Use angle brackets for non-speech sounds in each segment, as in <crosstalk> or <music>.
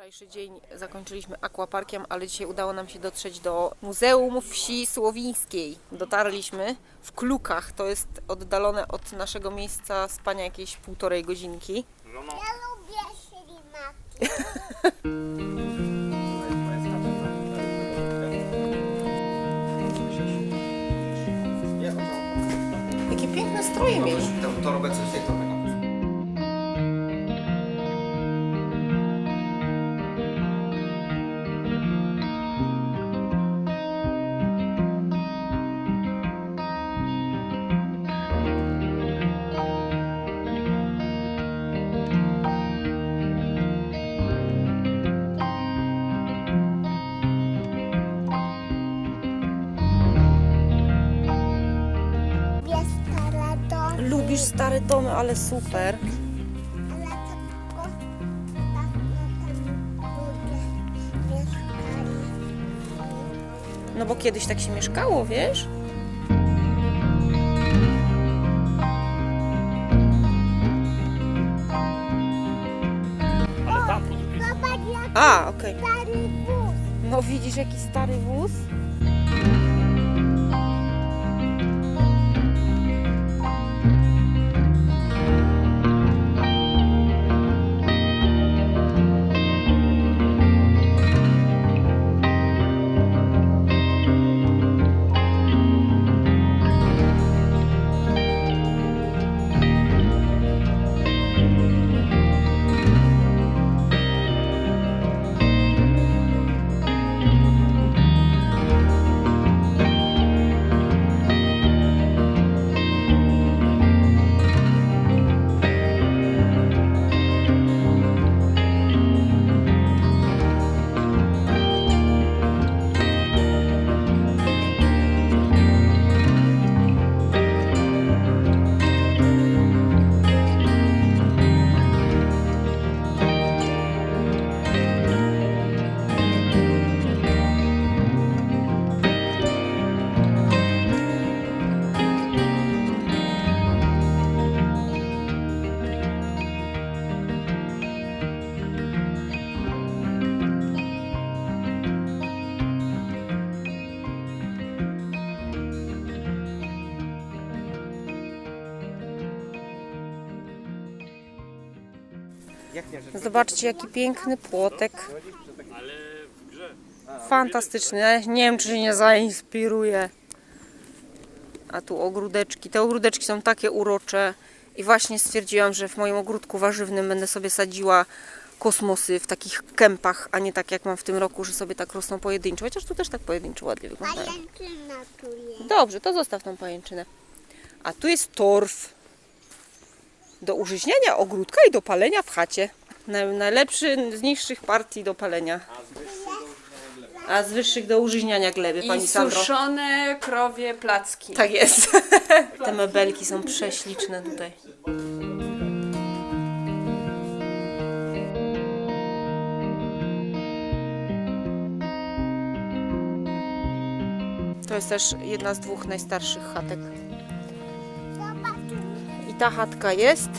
Wczorajszy dzień zakończyliśmy aquaparkiem, ale dzisiaj udało nam się dotrzeć do Muzeum Wsi Słowińskiej. Dotarliśmy w Klukach, to jest oddalone od naszego miejsca spania jakieś półtorej godzinki. Ja lubię ślimaki. <laughs> Jakie piękne stroje mieli. To, to robię coś takiego. Stare domy, ale super. No bo kiedyś tak się mieszkało, wiesz? A, okej. No widzisz jaki stary wóz? Zobaczcie jaki piękny płotek. Fantastyczny. Nie wiem czy się nie zainspiruje. A tu ogródeczki. Te ogródeczki są takie urocze. I właśnie stwierdziłam, że w moim ogródku warzywnym będę sobie sadziła kosmosy w takich kępach, a nie tak jak mam w tym roku, że sobie tak rosną pojedynczo. Chociaż tu też tak pojedynczo ładnie wyglądają. Pajęczyna tu jest. Dobrze, to zostaw tą pajęczynę. A tu jest torf do użyźniania ogródka i do palenia w chacie. Naj- Najlepszy z niższych partii do palenia. A z wyższych do użyźniania gleby, pani I Sandro. suszone krowie placki. Tak jest. <laughs> Te mebelki są prześliczne tutaj. To jest też jedna z dwóch najstarszych chatek. Ta chatka jest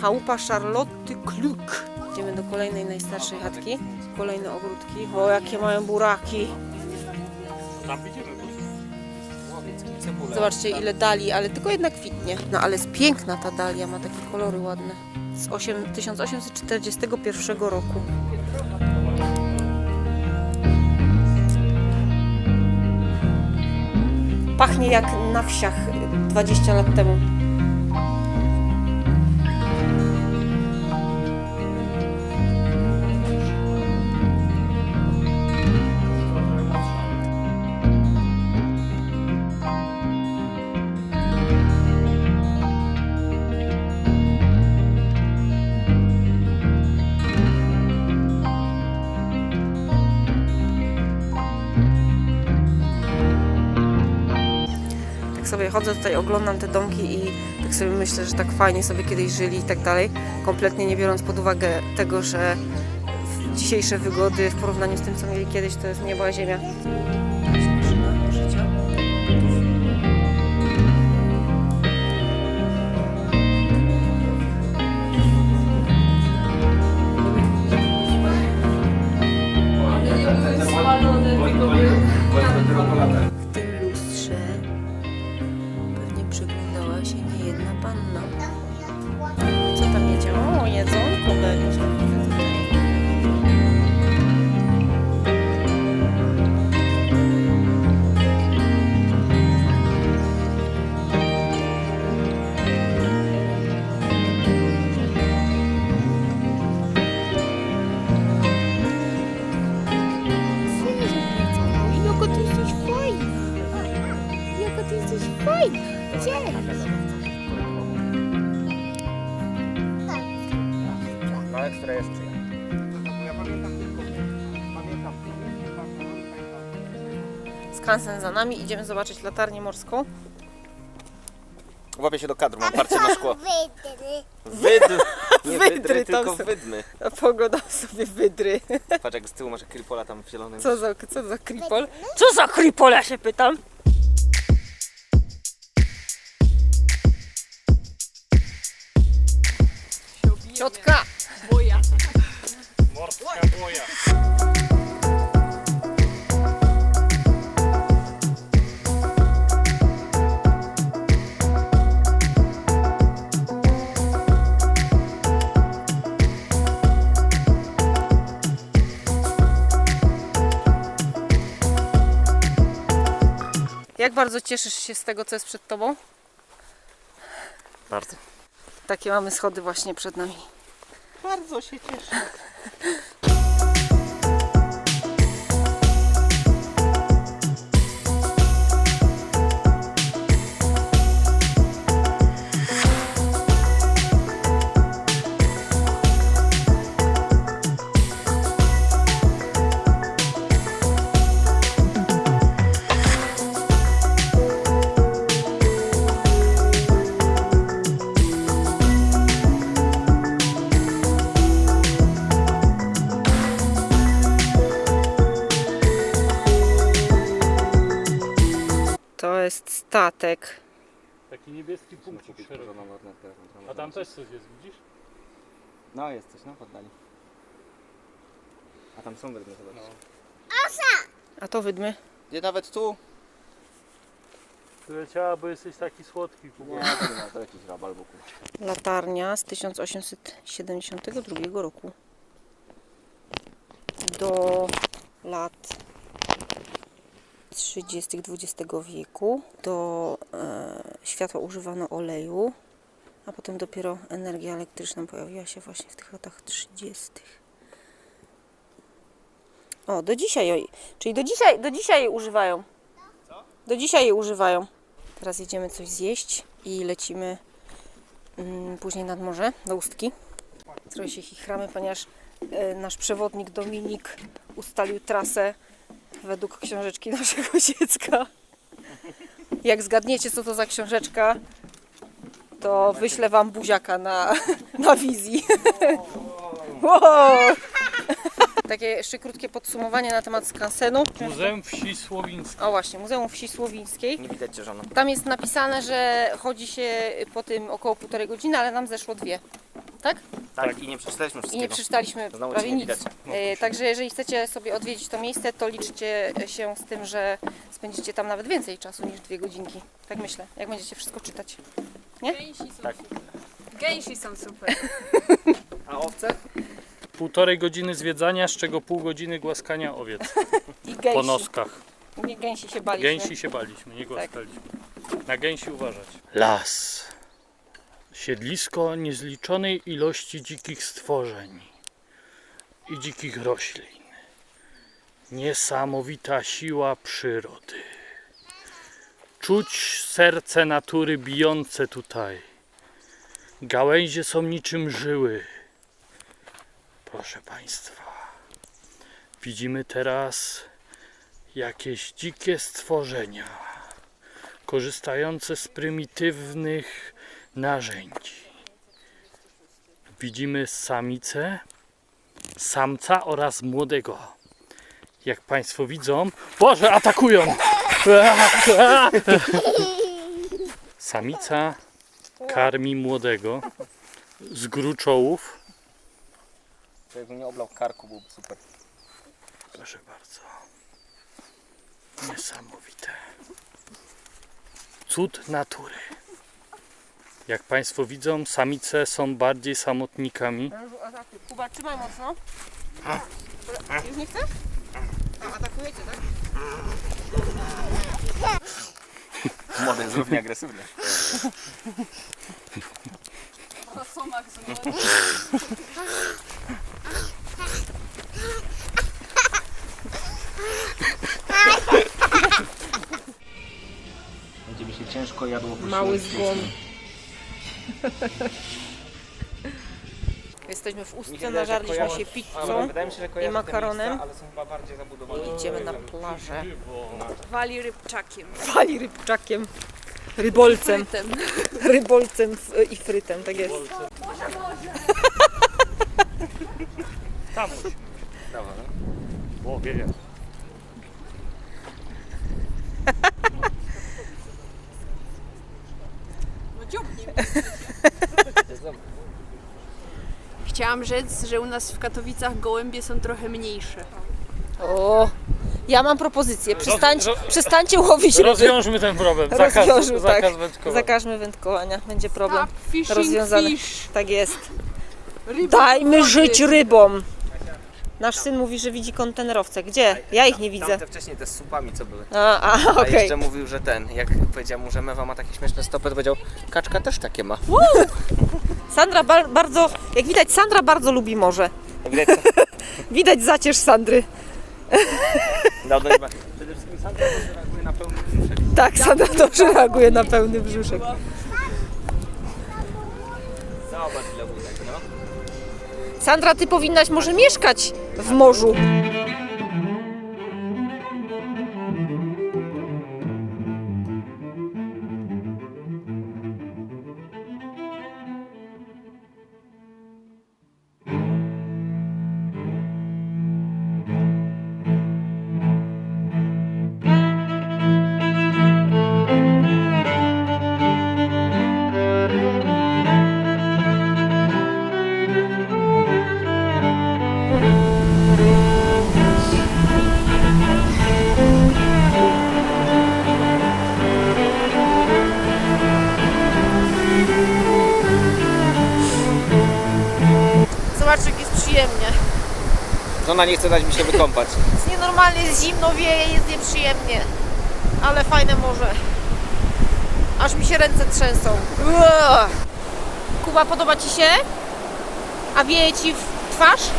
chałupa Charlotte Kluk. Idziemy do kolejnej najstarszej chatki. Kolejne ogródki. O, jakie mają buraki. Zobaczcie ile dali, ale tylko jedna kwitnie. No ale jest piękna ta dalia, ma takie kolory ładne. Z 8, 1841 roku. Pachnie jak na wsiach 20 lat temu. Chodzę tutaj, oglądam te domki i tak sobie myślę, że tak fajnie sobie kiedyś żyli i tak dalej. Kompletnie nie biorąc pod uwagę tego, że dzisiejsze wygody w porównaniu z tym, co mieli kiedyś, to jest nieba a ziemia. Skansen za nami, idziemy zobaczyć latarnię morską. Łapię się do kadru, mam parcie na szkło. <laughs> Wydry. Wydr! <laughs> Nie Wydry wydry, tylko są. wydmy. A pogoda sobie wydry. Patrz jak z tyłu masz kripola tam w zielonym. Co za, co za kripol? Co za kripol, ja się pytam? Ciotka! Boja. Morska boja. Jak bardzo cieszysz się z tego, co jest przed tobą? Bardzo. Takie mamy schody właśnie przed nami. Bardzo się cieszę. <laughs> Taki niebieski punkcik szeroki. A tam też coś jest, widzisz? No jest coś, no poddali. A tam są wydmy zobacz. No. A to wydmy. Gdzie nawet tu? Ty leciała, bo jesteś taki słodki, Nie, Kuba. to nie ma, to jakiś rabal wokół. Latarnia z 1872 roku. Do lat 30. XX wieku. Do e, światła używano oleju, a potem dopiero energia elektryczna pojawiła się właśnie w tych latach 30. O, do dzisiaj, oj, czyli do dzisiaj, do dzisiaj jej używają. Do dzisiaj jej używają. Teraz jedziemy coś zjeść i lecimy mm, później nad morze, do Ustki. Trochę się chichramy, ponieważ e, nasz przewodnik Dominik ustalił trasę według książeczki <laughs> naszego dziecka. Jak zgadniecie, co to za książeczka, to wyślę Wam buziaka na, <laughs> na wizji. <laughs> Wow! Takie jeszcze krótkie podsumowanie na temat skansenu. Muzeum Wsi Słowińskiej. O właśnie, Muzeum Wsi Słowińskiej. Nie widać cię żono. Tam jest napisane, że chodzi się po tym około półtorej godziny, ale nam zeszło dwie. Tak? Tak, i nie przeczytaliśmy I wszystkiego. nie przeczytaliśmy Znowu prawie cię nie nic. widać. E, Także jeżeli chcecie sobie odwiedzić to miejsce, to liczcie się z tym, że spędzicie tam nawet więcej czasu niż dwie godzinki. Tak myślę, jak będziecie wszystko czytać. Gęsi są Tak. super. Gęsi są super. A owce? Półtorej godziny zwiedzania, z czego pół godziny głaskania owiec <laughs> I po gęsi. noskach. Nie, gęsi się baliśmy. Gęsi się baliśmy, nie głaskaliśmy. Na gęsi uważać. Las. Siedlisko niezliczonej ilości dzikich stworzeń i dzikich roślin. Niesamowita siła przyrody. Czuć serce natury bijące tutaj. Gałęzie są niczym żyły. Proszę Państwa, widzimy teraz jakieś dzikie stworzenia, korzystające z prymitywnych narzędzi. Widzimy samicę, samca oraz młodego. Jak Państwo widzą, Boże, atakują! Samica karmi młodego z gruczołów. To jakbym nie oblał karku, byłby super. Proszę bardzo. Niesamowite. Cud natury. Jak Państwo widzą, samice są bardziej samotnikami. Kuba, trzymaj mocno. Już nie chcesz? A, atakujecie, tak? Młody jest równie agresywny. Będzie mi się ciężko jadło Mały zgon. Jesteśmy w Mi Ustce, się wydaje, że nażarliśmy kojarzę- się pizzą. Wydaje mi się, że kojarzę te makaronem. miejsca, ale są chyba bardziej zabudowane. Idziemy na plażę. Wali rybczakiem. Wali rybczakiem. Rybolcem. Frytem. <laughs> Rybolcem i frytem, tak jest. <laughs> Tam musimy. Brawo, no. O, wieje. No dziobnie. <laughs> Chciałam rzec, że u nas w Katowicach gołębie są trochę mniejsze. O, ja mam propozycję. Przestań, roz- przestańcie łowić ryby. Rozwiążmy ten problem. Zakaz, Rozwiążmy, tak. zakaz wędkowania. Zakażmy wędkowania, będzie problem. Stop fishing Rozwiązane. fish. Tak jest. Ryby Dajmy wody. żyć rybom. Nasz syn mówi, że widzi kontenerowce. Gdzie? Ja ich nie widzę. Tamte wcześniej te z supami co były. A, a A okej. jeszcze mówił, że ten, jak powiedział mu, że mewa ma takie śmieszne stopy, to powiedział, kaczka też takie ma. Sandra ba- bardzo, jak widać, Sandra bardzo lubi morze. Widać, co- <laughs> Widać zacierz Sandry. dał do nieba. Przede wszystkim Sandra dobrze reaguje na pełny brzuszek. Tak, Sandra dobrze reaguje na pełny brzuszek. Sandra, ty powinnaś może mieszkać w morzu. Jak jest przyjemnie. Żona nie chce dać mi się wykąpać. Jest nienormalnie, jest zimno, wieje, jest nieprzyjemnie. Ale fajne morze. Aż mi się ręce trzęsą. Kuba, podoba Ci się? A wieje Ci w twarz? <laughs>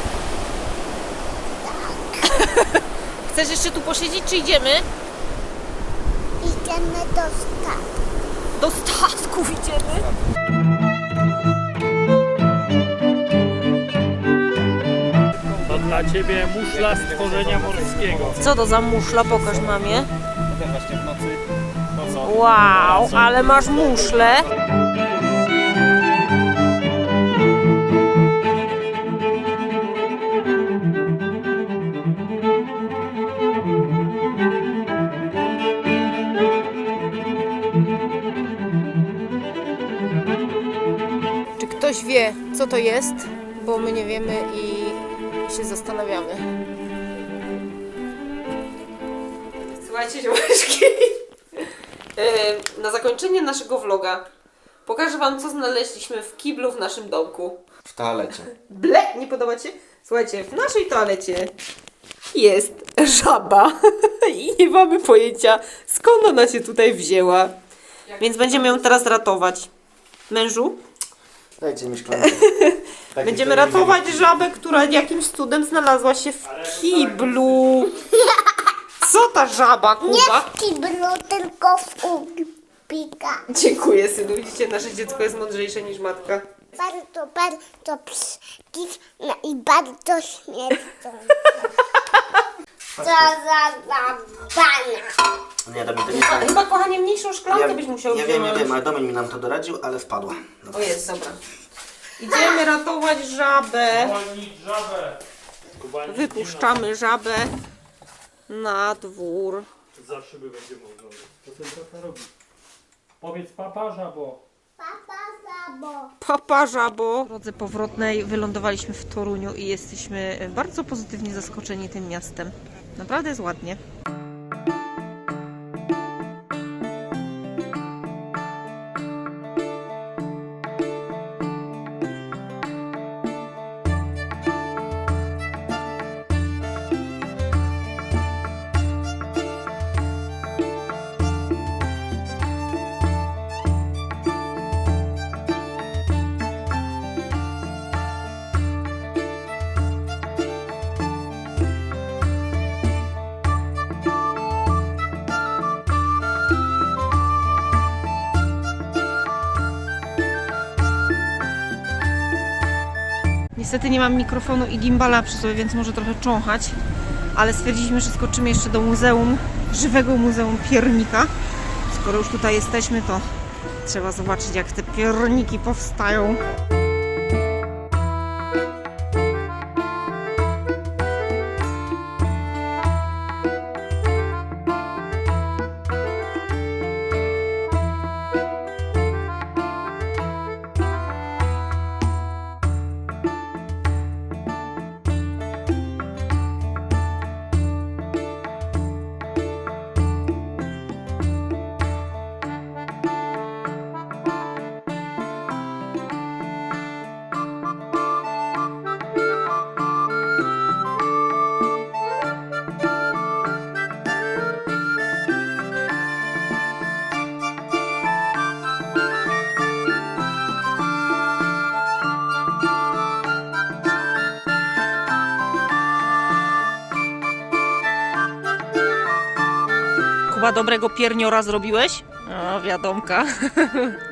Chcesz jeszcze tu posiedzieć, czy idziemy? Idziemy do statku. Do statków idziemy. Dla ciebie muszla stworzenia morskiego. Co to za muszla? Pokaż mamie. Właśnie w nocy. Co? Wow, ale masz muszlę. Czy ktoś wie, co to jest? Bo my nie wiemy i się zastanawiamy. Słuchajcie, ziomeczki. <laughs> Na zakończenie naszego vloga pokażę Wam, co znaleźliśmy w kiblu w naszym domku. W toalecie. Ble, nie podoba Ci? Słuchajcie, w naszej toalecie jest żaba <laughs> i nie mamy pojęcia, skąd ona się tutaj wzięła. Więc będziemy ją teraz ratować. Mężu, Dajcie mi szklankę. <laughs> Tak, będziemy ratować żabę, która jakimś cudem znalazła się w kiblu. Co ta żaba, Nie Kuba? w kiblu, tylko w ubika. Dziękuję, synu. Widzicie, nasze dziecko jest mądrzejsze niż matka. Bardzo, bardzo pskitna i bardzo śmierdzą. <laughs> Co za zabana. Nie, Domin, to nie Chyba, chyba kochanie, mniejszą szklankę byś musiał Ja wziąć. wiem, ja wiem, ale Domin mi nam to doradził, ale wpadła. O jest, dobra. Idziemy ratować żabę. Uwolnić żabę. Wypuszczamy żabę na dwór. Za szyby będziemy oglądać. Co ten tata robi? Powiedz papa żabo. Papa zabo. Papa żabo. W drodze powrotnej wylądowaliśmy w Toruniu i jesteśmy bardzo pozytywnie zaskoczeni tym miastem. Naprawdę jest ładnie. Niestety nie mam mikrofonu i gimbala przy sobie, więc może trochę cząchać, ale stwierdziliśmy, że skoczymy jeszcze do muzeum, żywego muzeum piernika. Skoro już tutaj jesteśmy, to trzeba zobaczyć, jak te pierniki powstają. Dobrego pierniora zrobiłeś? O, wiadomka. <laughs>